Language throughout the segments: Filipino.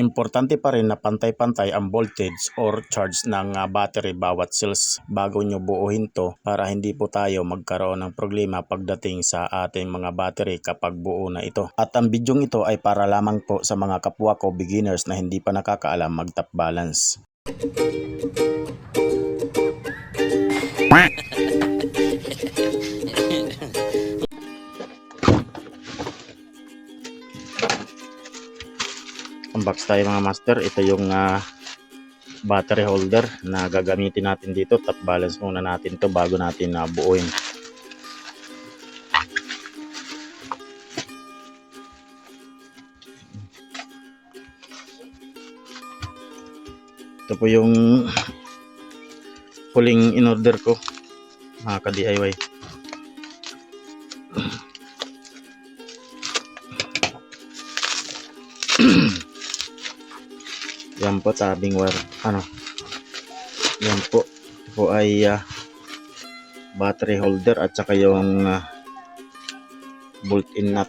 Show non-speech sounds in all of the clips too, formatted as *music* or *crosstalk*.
Importante pa rin na pantay-pantay ang voltage or charge ng ah, battery bawat cells bago nyo buuhin to para hindi po tayo magkaroon ng problema pagdating sa ating mga battery kapag buo na ito. At ang bidyong ito ay para lamang po sa mga kapwa ko beginners na hindi pa nakakaalam mag top balance. Unbox tayo mga master. Ito yung ah, battery holder na gagamitin natin dito. Top balance muna natin to bago natin na buuin. Ito po yung huling in order ko mga ka-DIY. *clears throat* Yan po tabing wire. Ano? Yan po. Ito po ay ah, battery holder at saka yung ah, bolt-in nut.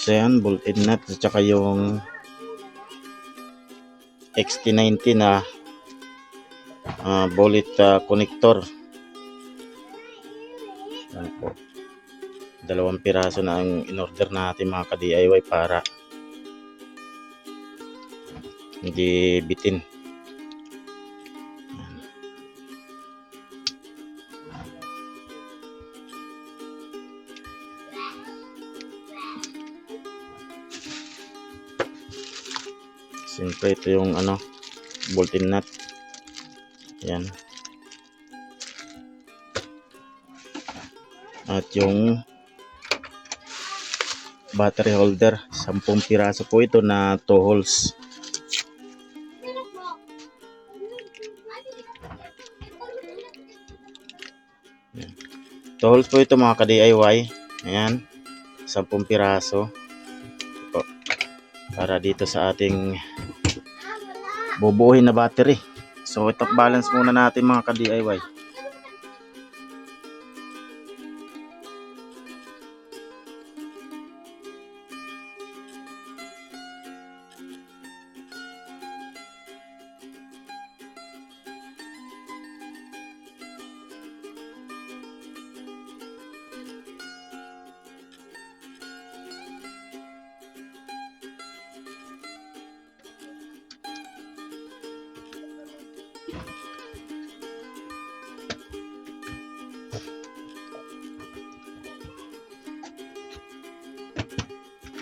So yan, bolt-in nut at saka yung XT90 na ah, bullet ah, connector. Yan po. Dalawang piraso na ang in-order natin mga ka-DIY para hindi bitin. Siyempre ito yung ano, bolt-in nut. Yan. At yung battery holder, 10 piraso po ito na 2 holes. Tohols po ito mga ka-DIY. Ayan. 10 piraso. Ito. Para dito sa ating bubuuhin na battery. So, top balance muna natin mga ka-DIY.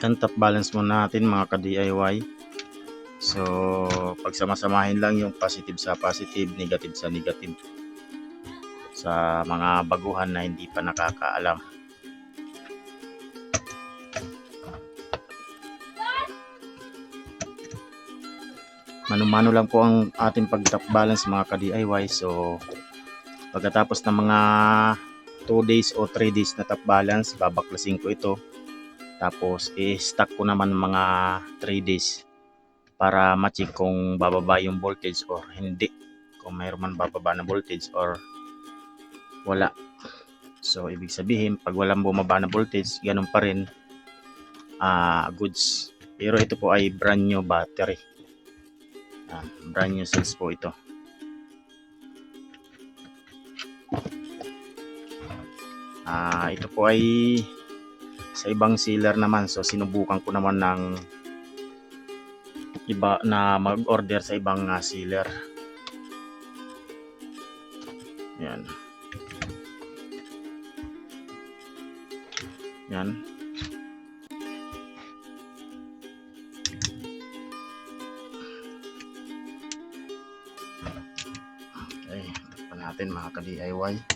Yan, top balance muna natin mga ka-DIY. So, pagsamasamahin lang yung positive sa positive, negative sa negative. Sa mga baguhan na hindi pa nakakaalam. Mano-mano lang po ang ating pag-top balance mga ka-DIY. So, pagkatapos ng mga 2 days o 3 days na top balance, babaklasin ko ito tapos i-stack ko naman mga 3 days para ma-check kung bababa yung voltage or hindi. Kung mayroon man bababa na voltage or wala. So ibig sabihin pag walang bumaba na voltage, ganun pa rin ah goods. Pero ito po ay brand new battery. Ah, brand new cells po ito. Ah, ito po ay sa ibang sealer naman. So sinubukan ko naman ng iba na mag-order sa ibang uh, sealer. Yan. Yan. Okay, natin mga ka-DIY.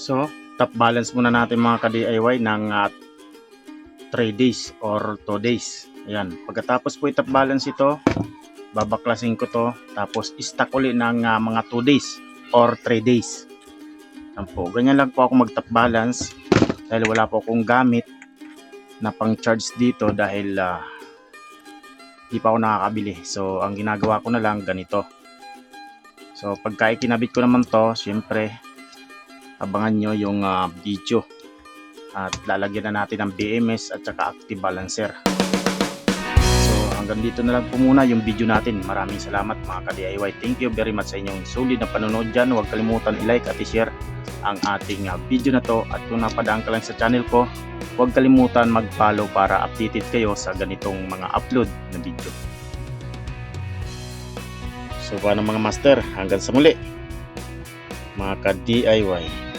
So, top balance muna natin mga ka-DIY ng 3 days or 2 days. Ayan. Pagkatapos po i-top balance ito, babaklasin ko to. Tapos, stack ulit ng ah, mga 2 days or 3 days. Ayan po. Ganyan lang po ako mag-top balance dahil wala po akong gamit na pang charge dito dahil ah, di pa ako nakakabili. So, ang ginagawa ko na lang ganito. So, pagka ikinabit ko naman to, syempre, abangan nyo yung ah, video. At lalagyan na natin ng BMS at saka active balancer. So, hanggang dito na lang po muna yung video natin. Maraming salamat mga ka-DIY. Thank you very much sa inyong sulit na panonood dyan. Huwag kalimutan i-like at i-share ang ating ah, video na to. At kung napadaan ka lang sa channel ko, huwag kalimutan mag-follow para updated kayo sa ganitong mga upload na video. So paano mga master, hanggang sa muli mga ka-DIY.